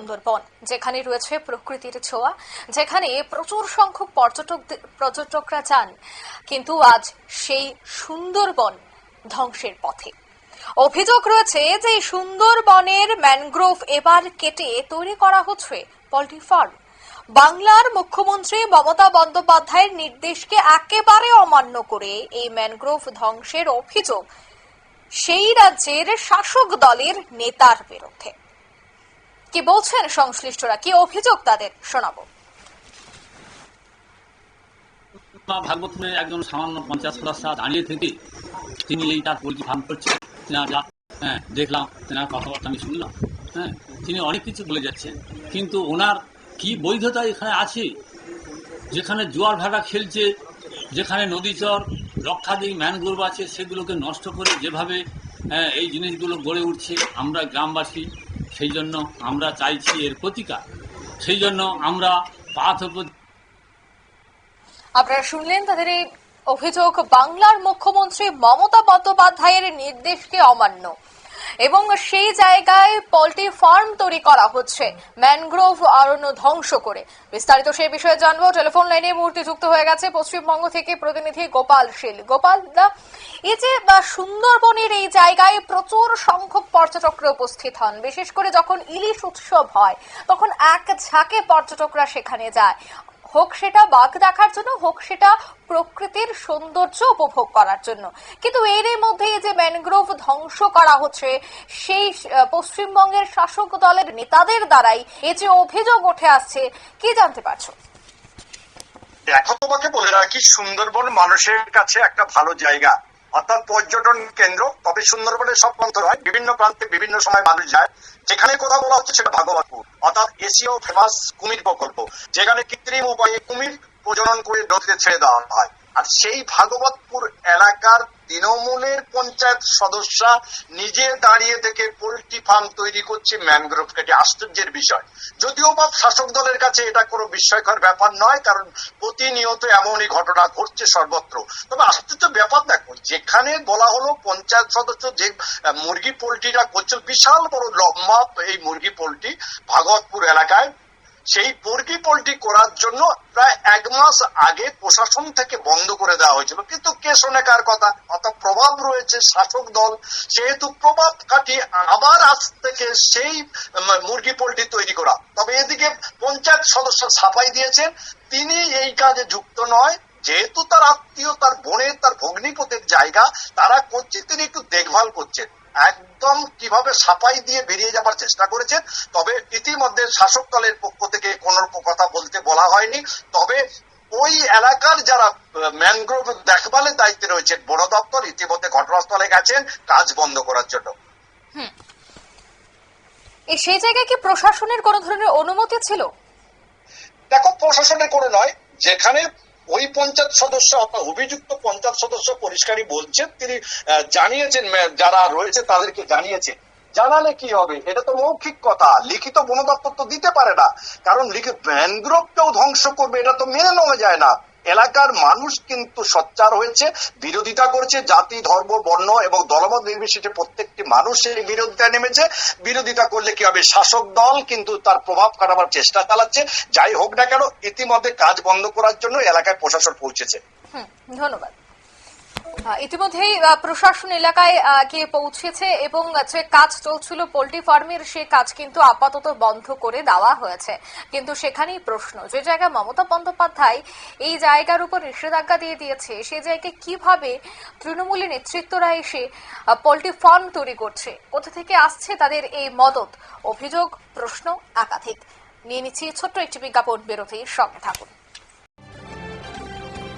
সুন্দরবন, যেখানে রয়েছে প্রকৃতির ছোঁয়া, যেখানে প্রচুর সংখ্যক পর্যটক পর্যটকরা যান। কিন্তু আজ সেই সুন্দরবন ধ্বংসের পথে। অভিযোগ রয়েছে যে সুন্দরবনের ম্যানগ্রোভ এবার কেটে তৈরি করা হচ্ছে পোল্ট্রি ফার্ম। বাংলার মুখ্যমন্ত্রী মমতা বন্দ্যোপাধ্যায়ের নির্দেশকে একেবারে অমান্য করে এই ম্যানগ্রোভ ধ্বংসের অভিযোগ। সেই রাজ্যের শাসক দলের নেতার বিরুদ্ধে। কি বলছেন সংশ্লিষ্টরা? কি অভিযোগ তাদের? শোনাবো। মা ভাগবতমের একজন সামান্য পঞ্চায়েত সদস্য দাঁড়িয়ে থেকে তিনি এই তার পোলট্রি ফার্ম করছেন। তেনার যা হ্যাঁ দেখলাম তেনার কথাবার্তা আমি শুনলাম হ্যাঁ তিনি অনেক কিছু বলে যাচ্ছেন। কিন্তু ওনার কি বৈধতা এখানে আছে? যেখানে জোয়ার ভাটা খেলছে যেখানে নদীচর রক্ষাদি ম্যানগ্রোভ আছে সেগুলোকে নষ্ট করে যেভাবে হ্যাঁ, এই জিনিসগুলো গড়ে উঠছে আমরা গ্রামবাসী সেই জন্য আমরা চাইছি এর প্রতিকার। সেই জন্য আমরা আপনারা শুনলেন তাদের এই অভিযোগ, বাংলার মুখ্যমন্ত্রী মমতা বন্দ্যোপাধ্যায়ের নির্দেশকে অমান্য। এবং সেই জায়গায় পোল্ট্রি ফার্ম তৈরি করা হচ্ছে। ম্যানগ্রোভ অরণ্য ধ্বংস করে। বিস্তারিত সেই বিষয়ে জানব। টেলিফোন লাইনে মুহূর্তে যুক্ত হয়ে গেছে পশ্চিমবঙ্গ থেকে প্রতিনিধি গোপাল শীল। গোপাল দা, এই যে সুন্দরবনের এই জায়গায় প্রচুর সংখ্যক পর্যটকরা উপস্থিত হন। বিশেষ করে যখন ইলিশ উৎসব হয়, তখন এক ঝাঁকে পর্যটকরা সেখানে যায়। হোক সেটা বাঘ দেখার জন্য, হোক সেটা প্রকৃতির সৌন্দর্য উপভোগ করার জন্য। কিন্তু এরই মধ্যে যে ম্যানগ্রোভ ধ্বংস করা হচ্ছে, সেই পশ্চিমবঙ্গের শাসক দলের নেতাদের দ্বারাই এ যে অভিযোগ উঠে আসছে, কি জানতে পারছ? এখন তোমাকে বলে রাখি, সুন্দরবন মানুষের কাছে একটা ভালো জায়গা। অর্থাৎ পর্যটন কেন্দ্র, তবে সুন্দরবনের সব প্রান্ত হয় বিভিন্ন প্রান্তে বিভিন্ন সময় মানুষ যায়। যেখানে কথা বলা হচ্ছে সেটা ভাগবতপুর। অর্থাৎ এশীয় ফেমাস কুমির প্রকল্প, যেখানে কৃত্রিম উপায়ে কুমির প্রজনন করে নদীতে ছেড়ে দেওয়া হয়। আর সেই ভাগবতপুর এলাকার তৃণমূলের পঞ্চায়েত সদস্যরা নিজে দাঁড়িয়ে থেকে পোল্ট্রি ফার্ম তৈরি করছে ম্যানগ্রোভ কেটে আশ্চর্যের বিষয়। যদিও বা শাসক দলের কাছে এটা কোনো বিস্ময়কর ব্যাপার নয়, কারণ প্রতিনিয়ত এমনই ঘটনা ঘটছে সর্বত্র। তবে আশ্চর্য ব্যাপার দেখো, যেখানে বলা হলো পঞ্চায়েত সদস্য যে মুরগি পোল্ট্রিটা করছে, বিশাল বড় লম্বা এই মুরগি পোল্ট্রি ভাগবতপুর এলাকায়। সেই মুরগি পোল্ট্রি করার জন্য প্রায় এক মাস আগে প্রশাসন থেকে বন্ধ করে দেওয়া হয়েছিল। কিন্তু কে শোনে কার কথা? অত প্রভাব রয়েছে শাসক দল। সেহেতু প্রভাব কাটিয়ে আবার আজ থেকে সেই মুরগি পোল্ট্রি তৈরি করা। তবে এদিকে পঞ্চায়েত সদস্য ছাপাই দিয়েছেন, তিনি এই কাজে যুক্ত নয়। যেহেতু তার আত্মীয়, তার বোনের, তার ভগ্নিপতির জায়গা, তারা করছে, তিনি একটু দেখভাল করছেন। একদম কীভাবে সাফাই দিয়ে বেরিয়ে যাবার চেষ্টা করেছেন তবে ইতিমধ্যে শাসক দলের পক্ষ থেকে কোনো কথা বলতে বলা হয়নি। তবে ওই এলাকার যারা ম্যানগ্রোভ দেখভালের দায়িত্বে রয়েছেন বন দপ্তর ইতিমধ্যে ঘটনাস্থলে গেছেন কাজ বন্ধ করার জন্য। সেই জায়গায় কি প্রশাসনের কোনো ধরনের অনুমতি ছিল? দেখো প্রশাসনের কোনো নয়। যেখানে ওই পঞ্চায়েত সদস্য অর্থাৎ অভিযুক্ত পঞ্চায়েত সদস্য পরিষ্কারই বলছেন তিনি জানিয়েছেন যারা রয়েছে তাদেরকে জানিয়েছেন জানালে কি হবে? এটা তো মৌখিক কথা। লিখিত বন দপ্তর তো দিতে পারে না। কারণ লিখিত ম্যানগ্রোভকেও ধ্বংস করবে, এটা তো মেনে নেওয়া যায় না। এলাকার মানুষ কিন্তু সোচ্চার হয়েছে, বিরোধিতা করছে, জাতি, ধর্ম, বর্ণ এবং দলমত নির্বিশেষে প্রত্যেকটি মানুষ এই বিরোধিতায় নেমেছে। বিরোধিতা করলে কি হবে? শাসক দল কিন্তু তার প্রভাব কাটাবার চেষ্টা চালাচ্ছে। যাই হোক না কেন, ইতিমধ্যে কাজ বন্ধ করার জন্য এলাকায় প্রশাসন পৌঁছেছে। ধন্যবাদ। ইতিমধ্যেই প্রশাসন এলাকায় গিয়ে পৌঁছেছে এবং যে কাজ চলছিল পোল্ট্রি ফার্মের, সে কাজ কিন্তু আপাতত বন্ধ করে দেওয়া হয়েছে। কিন্তু সেখানেই প্রশ্ন, যে জায়গায় মমতা বন্দ্যোপাধ্যায় এই জায়গার উপর নিষেধাজ্ঞা দিয়ে দিয়েছে, সে জায়গায় কীভাবে তৃণমূলের নেতৃত্বরা এসে পোল্ট্রি ফার্ম তৈরি করছে, কোথা থেকে আসছে তাদের এই মদত? অভিযোগ, প্রশ্ন একাধিক। নিয়ে নিচ্ছি ছোট্ট একটি বিজ্ঞাপন বেরোতেই সঙ্গে থাকুন।